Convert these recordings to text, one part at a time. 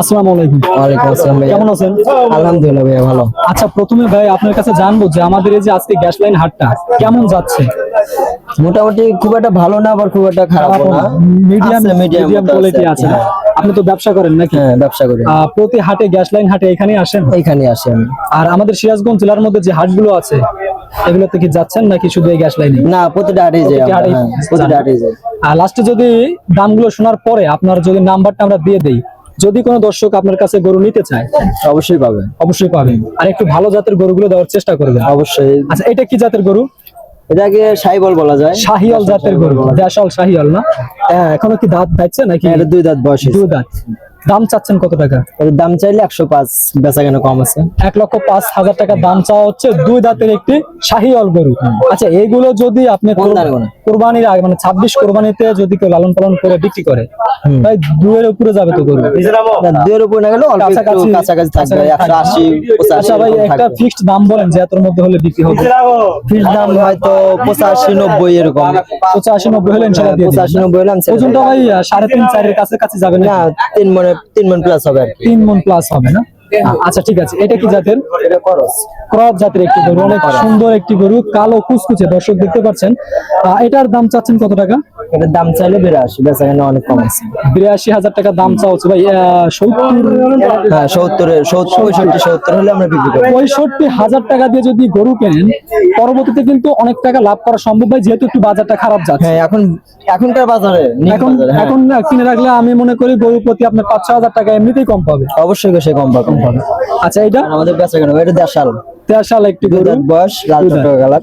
আসসালামু আলাইকুম। ওয়ালাইকুম আসসালাম ভাইয়া। কেমন আছেন? আলহামদুলিল্লাহ ভাইয়া ভালো। আচ্ছা প্রথমে ভাই আপনার কাছে জানব যে আমাদের এই যে আজকে গ্যাস লাইন হাটটা কেমন যাচ্ছে? মোটামুটি খুব একটা ভালো না আবার খুব একটা খারাপ না। মিডিয়াম মিডিয়াম কোয়ালিটি আছে। কি, আপনি তো ব্যবসা করেন নাকি? হ্যাঁ ব্যবসা করি। প্রতি হাটে গ্যাস লাইন হাটে এখানে আসেন? এইখানে আসি আমি আর আমাদের সিরাজগঞ্জ জেলার মধ্যে যে হাটগুলো আছে এগুলোতে কি যাচ্ছেন নাকি শুধু এই গ্যাস লাইনে? না প্রতিটা হাটে যাই প্রতিটা হাটেই হ্যাঁ, যাই। আর লাস্টে যদি দামগুলো শোনার পরে আপনার যদি নাম্বারটা আমরা দিয়ে দেই যদি কোনো দর্শক আপনার কাছে গরু নিতে চায় অবশ্যই পাবে অবশ্যই পাবেন। আর একটু ভালো জাতের গরুগুলো দেওয়ার চেষ্টা করবেন। অবশ্যই। আচ্ছা এটা কি জাতের গরু? এটাকে শাহিবল বলা যায়। শাহিয়াল জাতের গরু। দেশল শাহিয়াল না? এখনও কি দাঁত পাচ্ছে নাকি? হ্যাঁ, দুই দাঁত বয়স দুই দাঁত। দাম চাচ্ছেন কত টাকা? এর দাম চাইলে একশো পাঁচ বেচা কেন কম আছে। এক লক্ষ পাঁচ হাজার টাকা দাম চাওয়া হচ্ছে দুই দাঁতের একটি গরু। আচ্ছা এইগুলো যদি আপনি কোরবানির আগে মানে ছাব্বিশ কোরবানিতে যদি কেউ লালন পালন করে বিক্রি করে। তাই দুয়ের উপরে যাবে তো গরু? না, দুইয়ের উপর না গেলে কাছাকাছি- কাছাকাছি থাকবে একশো আশি আচ্ছা ভাই একটা ফিক্সড দাম বলেন যে এতর মধ্যে হলে বিক্রি হবে। ফিল্ড দাম হয়তো পঁচাশি নব্বই এরকম। পঁচাশি নব্বই হলে। পঁচাশি নব্বই হলে আমি ওজনটা ভাই সাড়ে তিন চারের কাছে যাবে না তিন মনে তিন মন প্লাস হবে তিন মন প্লাস হবে না? আচ্ছা ঠিক আছে। এটা কি জাতের? ক্রস। জাতের একটি গরু অনেক সুন্দর একটি গরু কালো কুচকুচে দর্শক দেখতে পাচ্ছেন। আহ, এটার দাম চাচ্ছেন কত টাকা? এটার দাম চাইলে বিরাশি বেচা কেন অনেক কম আছে। বিরাশি হাজার টাকা দাম চাওয়া হচ্ছে ভাই সত্তর? হ্যাঁ সত্তরের সত্তর পঁয়ষট্টি সত্তর হলে আমরা বিক্রি করি পঁয়ষট্টি হাজার টাকা দিয়ে যদি গরু কেনেন পরবর্তীতে কিন্তু অনেক টাকা লাভ করা সম্ভব ভাই যেহেতু একটু বাজারটা খারাপ যাচ্ছে। হ্যাঁ এখন এখনকার বাজারে এখন হ্যাঁ। এখন কিনে রাখলে আমি মনে করি গরু প্রতি আপনার পাঁচ ছ হাজার টাকা এমনিতেই কম পাবে। অবশ্যই সে কম পাবে আচ্ছা এটা আমাদের বেচা কেন এটা দেড়শাল দেশাল একটি গরু। বয়স লাল কালার।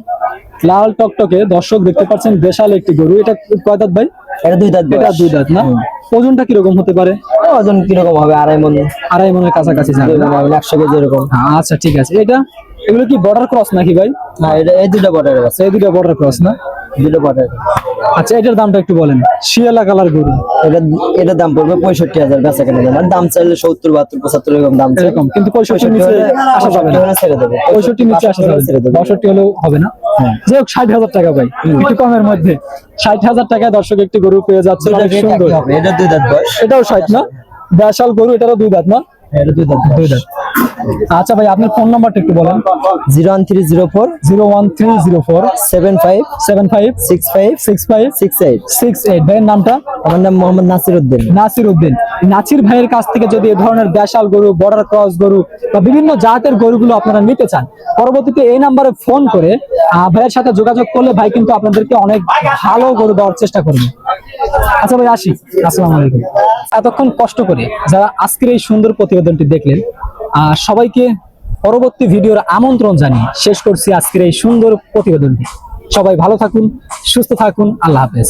লাল টকটকে দর্শক দেখতে পাচ্ছেন বেশাল একটি গরু। এটা কয় দাঁত ভাই? এটা দুই দাঁত এটা দুই দাঁত না? ওজনটা কীরকম হতে পারে? ওজন কীরকম হবে? আড়াই মন। আড়াই মনের কাছাকাছি যাবে? একশো কেজি এরকম। আচ্ছা ঠিক আছে। এটা এগুলো কি বর্ডার ক্রস নাকি ভাই? না এটা এই দুটো বর্ডার ক্রস এই দুটা বর্ডার ক্রস না? দুটো বর্ডার আচ্ছা এটার দামটা একটু বলেন। শিয়ালা কালার গরু। এটা এটার দাম পড়বে পঁয়ষট্টি হাজার বেচা কেন দাম। আর দাম চাইলে সত্তর বাহাত্তর পঁচাত্তর এরকম দাম এরকম কিন্তু পঁয়ষট্টির নিচে আসা যাবে না। ছেড়ে দেবে। পঁয়ষট্টির নিচে আসা যাবে ছেড়ে দেবে। বাষট্টি হলেও হবে না। হ্যাঁ। যাই হোক ষাট হাজার টাকা ভাই। একটু কমের মধ্যে। ষাট হাজার টাকায় দর্শক একটি গরু পেয়ে যাচ্ছে। সুন্দর। এটা দুই দাঁত বয়স এটাও ষাট না? দেশাল গরু এটারও দুই দাঁত না? এটা দুই দাঁত দুই দাঁত আচ্ছা ভাই আপনার ফোন নাম্বারটা একটু বলেন। Zero one three zero four zero one three zero four seven five seven five six five six five six eight six eight. ভাইয়ের নামটা? আমার নাম মোহাম্মদ নাসির উদ্দিন নাসির উদ্দিন নাসির ভাইয়ের কাছ থেকে যদি এ ধরনের দেশাল গরু বর্ডার ক্রস গরু বা বিভিন্ন জাতের গরুগুলো আপনারা নিতে চান পরবর্তীতে এই নাম্বারে ফোন করে ভাইয়ের সাথে যোগাযোগ করলে ভাই কিন্তু আপনাদেরকে অনেক ভালো গরু দেওয়ার চেষ্টা করবে। আচ্ছা ভাই আসি। আসসালামু আলাইকুম। এতক্ষণ কষ্ট করে যারা আজকের এই সুন্দর প্রতিবেদনটি দেখলেন আহ, সবাইকে পরবর্তী ভিডিওর আমন্ত্রণ জানিয়ে শেষ করছি আজকের এই সুন্দর প্রতিবেদনটি। সবাই ভালো থাকুন সুস্থ থাকুন আল্লাহ হাফেজ।